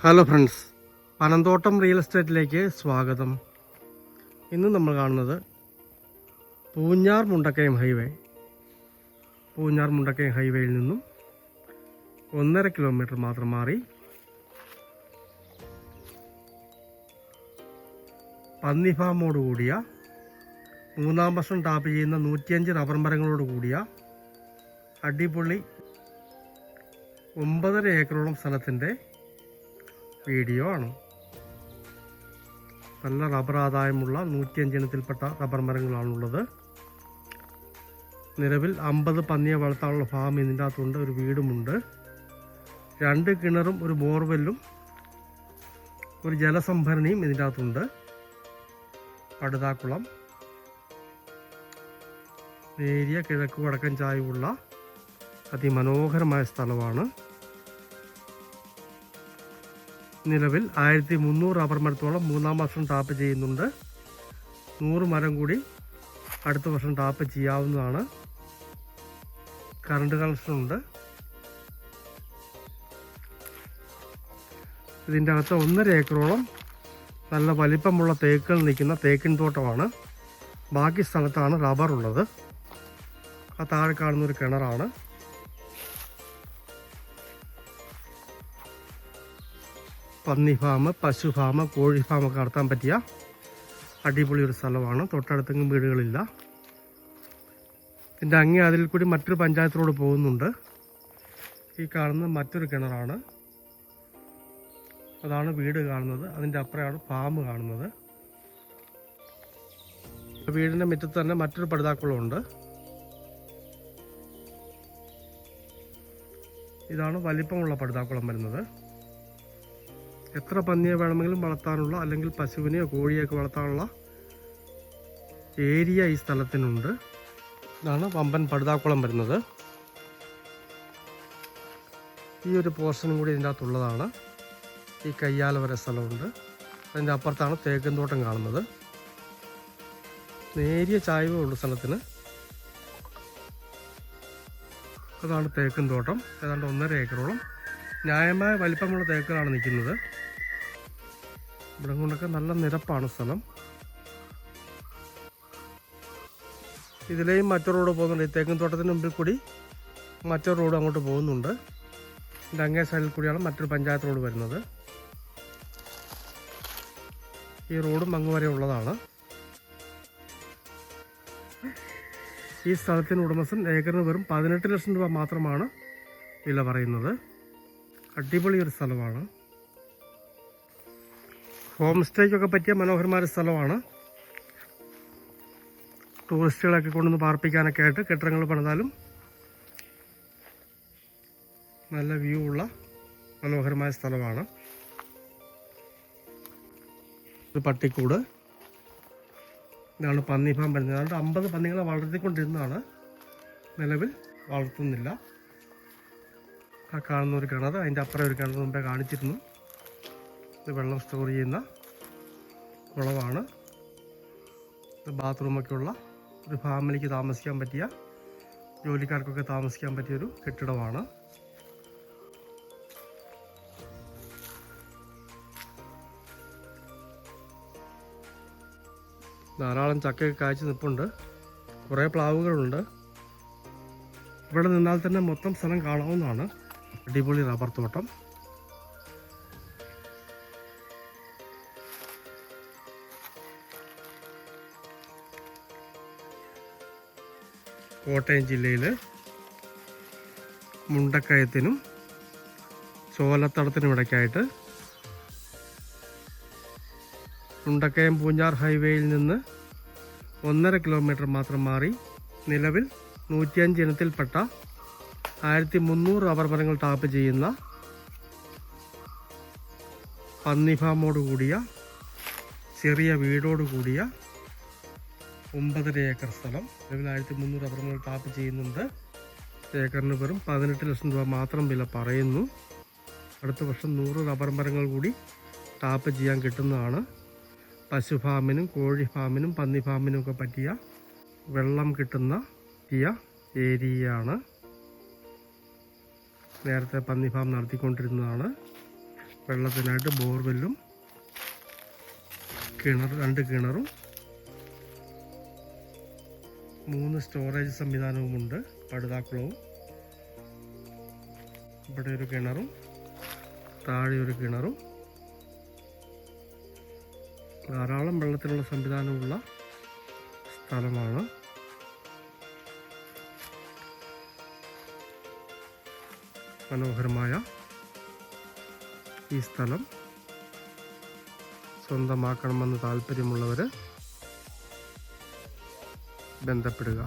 Hello friends Panamthottam real എസ്റ്റേറ്റിലേക്ക് സ്വാഗതം. ഇന്ന് നമ്മൾ കാണുന്നത് പൂഞ്ഞാർ മുണ്ടക്കയം ഹൈവേ പൂഞ്ഞാർ മുണ്ടക്കയം ഹൈവേയിൽ നിന്നും ഒന്നര കിലോമീറ്റർ മാത്രം മാറി. പന്നി ഫാമോട് കൂടിയ മൂന്നാം വർഷം ടാപ്പ് ചെയ്യുന്ന നൂറ്റിയഞ്ച് റബ്ബർ മരങ്ങളോട് കൂടിയ അടിപൊളി ഒമ്പതര ഏക്കറോളം സ്ഥലത്തിന്റെ വീഡിയോ ആണ്. നല്ല റബ്ബർ ആദായമുള്ള നൂറ്റിയഞ്ച് ഇനത്തിൽപ്പെട്ട റബ്ബർ മരങ്ങളാണുള്ളത്. നിലവിൽ അമ്പത് പന്നിയെ വളർത്താനുള്ള ഫാം ഇതിന്റെ അകത്തുണ്ട് ഒരു വീടുമുണ്ട്. രണ്ട് കിണറും ഒരു ബോർവെല്ലും ഒരു ജലസംഭരണിയും ഇതിന്റെ അകത്തുണ്ട്. പടുതാക്കുളം നേരിയ കിഴക്ക് വടക്കൻ ചായവുള്ള അതിമനോഹരമായ സ്ഥലമാണ്. നിലവിൽ ആയിരത്തി മുന്നൂറ് റബ്ബർ മരത്തോളം മൂന്നാം വർഷം ടാപ്പ് ചെയ്യുന്നുണ്ട്. നൂറ് മരം കൂടി അടുത്ത വർഷം ടാപ്പ് ചെയ്യാവുന്നതാണ്. കറണ്ട് കണക്ഷൻ ഉണ്ട്. ഇതിന്റെ അകത്ത് ഒന്നര ഏക്കറോളം നല്ല വലിപ്പമുള്ള തേക്കുകൾ നിൽക്കുന്ന തേക്കിൻ തോട്ടമാണ്. ബാക്കി സ്ഥലത്താണ് റബ്ബർ ഉള്ളത്. ആ താഴെ കാണുന്ന ഒരു കിണറാണ്. പന്നി ഫാം പശു ഫാം കോഴി ഫാം ഒക്കെ നടത്താൻ പറ്റിയ അടിപൊളി ഒരു സ്ഥലമാണ്. തൊട്ടടുത്തെങ്കിലും വീടുകളില്ല. ഇതിന്റെ അങ്ങേ അതിൽ കൂടി മറ്റൊരു പഞ്ചായത്ത് റോഡ് പോകുന്നുണ്ട്. ഈ കാണുന്നത് മറ്റൊരു കിണറാണ്. അതാണ് വീട് കാണുന്നത്. അതിന്റെ അപ്പുറമാണ് ഫാം കാണുന്നത്. വീടിന്റെ മുറ്റത്ത് തന്നെ മറ്റൊരു പടുതാക്കുളമുണ്ട് ഇതാണ് വലിപ്പമുള്ള പടുതാക്കുളം വരുന്നത്. എത്ര പന്നിയെ വേണമെങ്കിലും വളർത്താനുള്ള അല്ലെങ്കിൽ പശുവിനെയോ കോഴിയൊക്കെ വളർത്താനുള്ള ഏരിയ ഈ സ്ഥലത്തിനുണ്ട്. ഇതാണ് വമ്പൻ പടുതാക്കുളം വരുന്നത്. ഈ ഒരു പോർഷനും കൂടി ഇതിന്റെ അകത്തുള്ളതാണ്. ഈ കയ്യാല വരെ സ്ഥലമുണ്ട്. അതിന്റെ അപ്പുറത്താണ് തേക്കും തോട്ടം കാണുന്നത്. നേരിയ ചായവേ ഉള്ള സ്ഥലത്തിന്. അതാണ് തേക്കും തോട്ടം. ഏതാണ്ട് ഒന്നര ഏക്കറോളം ന്യായമായ വലിപ്പമുള്ള തേക്കുകളാണ് നിൽക്കുന്നത്. ഇവിടെ കൊണ്ടൊക്കെ നല്ല നിരപ്പാണ് സ്ഥലം. ഇതിലെയും മറ്റൊരു റോഡ് പോകുന്നുണ്ട്. ഈ തേക്കും തോട്ടത്തിന് മുമ്പിൽ കൂടി മറ്റൊരു റോഡ് അങ്ങോട്ട് പോകുന്നുണ്ട്. ഇതിന്റെ അങ്ങേ സൈഡിൽ കൂടിയാണ് മറ്റൊരു പഞ്ചായത്ത് റോഡ് വരുന്നത്. ഈ റോഡും അങ്ങ് വരെ ഉള്ളതാണ്. ഈ സ്ഥലത്തിന് ഉടമസ്ഥൻ ഏക്കറിന് വെറും പതിനെട്ട് ലക്ഷം രൂപ മാത്രമാണ് വില പറയുന്നത്. അടിപൊളി ഒരു സ്ഥലമാണ്. ഹോം സ്റ്റേക്കൊക്കെ പറ്റിയ മനോഹരമായ സ്ഥലമാണ്. ടൂറിസ്റ്റുകളൊക്കെ കൊണ്ടുവന്ന് പാർപ്പിക്കാനൊക്കെ ആയിട്ട് കെട്ടിടങ്ങൾ പണിതാലും നല്ല വ്യൂ ഉള്ള മനോഹരമായ സ്ഥലമാണ്. പട്ടിക്കൂട്. ഇതാണ് പന്നി ഫാം വരുന്നത്. അതുകൊണ്ട് അമ്പത് പന്നികളെ വളർത്തിക്കൊണ്ടിരുന്നതാണ്. നിലവിൽ വളർത്തുന്നില്ല. ആ കാണുന്ന ഒരു കിണർ അതിന്റെ അപ്പുറം ഒരു കിണർ മുമ്പേ കാണിച്ചിരുന്നു. ഇത് വെള്ളം സ്റ്റോർ ചെയ്യുന്ന കുളമാണ്. ഇത് ബാത്റൂമൊക്കെ ഉള്ള ഒരു ഫാമിലിക്ക് താമസിക്കാൻ പറ്റിയ ജോലിക്കാർക്കൊക്കെ താമസിക്കാൻ പറ്റിയ ഒരു കെട്ടിടമാണ്. ധാരാളം ചക്കയൊക്കെ കാഴ്ച നിൽപ്പുണ്ട് കുറേ പ്ലാവുകളുണ്ട്. ഇവിടെ നിന്നാൽ തന്നെ മൊത്തം സ്ഥലം കാണാവുന്നതാണ്. അടിപൊളി റബ്ബർ തോട്ടം. കോട്ടയം ജില്ലയിൽ മുണ്ടക്കയത്തിനും ചോലത്തടത്തിനും ഇടയ്ക്കായിട്ട് മുണ്ടക്കയം പൂഞ്ഞാർ ഹൈവേയിൽ നിന്ന് ഒന്നര കിലോമീറ്റർ മാത്രം മാറി നിലവിൽ നൂറ്റിയഞ്ച് ഇനത്തിൽപ്പെട്ട ആയിരത്തി മുന്നൂറ് റബ്ബർ മരങ്ങൾ ടാപ്പ് ചെയ്യുന്ന പന്നിഫാമോട് കൂടിയ ചെറിയ വീടോട് കൂടിയ ഒമ്പതര ഏക്കർ സ്ഥലം. നിലവിൽ ആയിരത്തി മുന്നൂറ് റബ്ബർ മരങ്ങൾ ടാപ്പ് ചെയ്യുന്നുണ്ട്. ഏക്കറിന് വെറും പതിനെട്ട് ലക്ഷം രൂപ മാത്രം വില പറയുന്നു. അടുത്ത വർഷം നൂറ് റബ്ബർ മരങ്ങൾ കൂടി ടാപ്പ് ചെയ്യാൻ കിട്ടുന്നതാണ്. പശു ഫാമിനും കോഴി ഫാമിനും പന്നി ഫാമിനും ഒക്കെ പറ്റിയ വെള്ളം കിട്ടുന്ന ഏരിയയാണ്. നേരത്തെ പന്നി ഫാം നടത്തിക്കൊണ്ടിരുന്നതാണ്. വെള്ളത്തിനായിട്ട് ബോർവെല്ലും കിണർ രണ്ട് കിണറും മൂന്ന് സ്റ്റോറേജ് സംവിധാനവുമുണ്ട്. പടുതാക്കുളവും ഇവിടെ ഒരു കിണറും താഴെ ഒരു കിണറും. ധാരാളം വെള്ളത്തിനുള്ള സംവിധാനമുള്ള സ്ഥലമാണ്. മനോഹരമായ ഈ സ്ഥലം സ്വന്തമാക്കണമെന്ന് താല്പര്യമുള്ളവർ ബന്ധപ്പെടുക.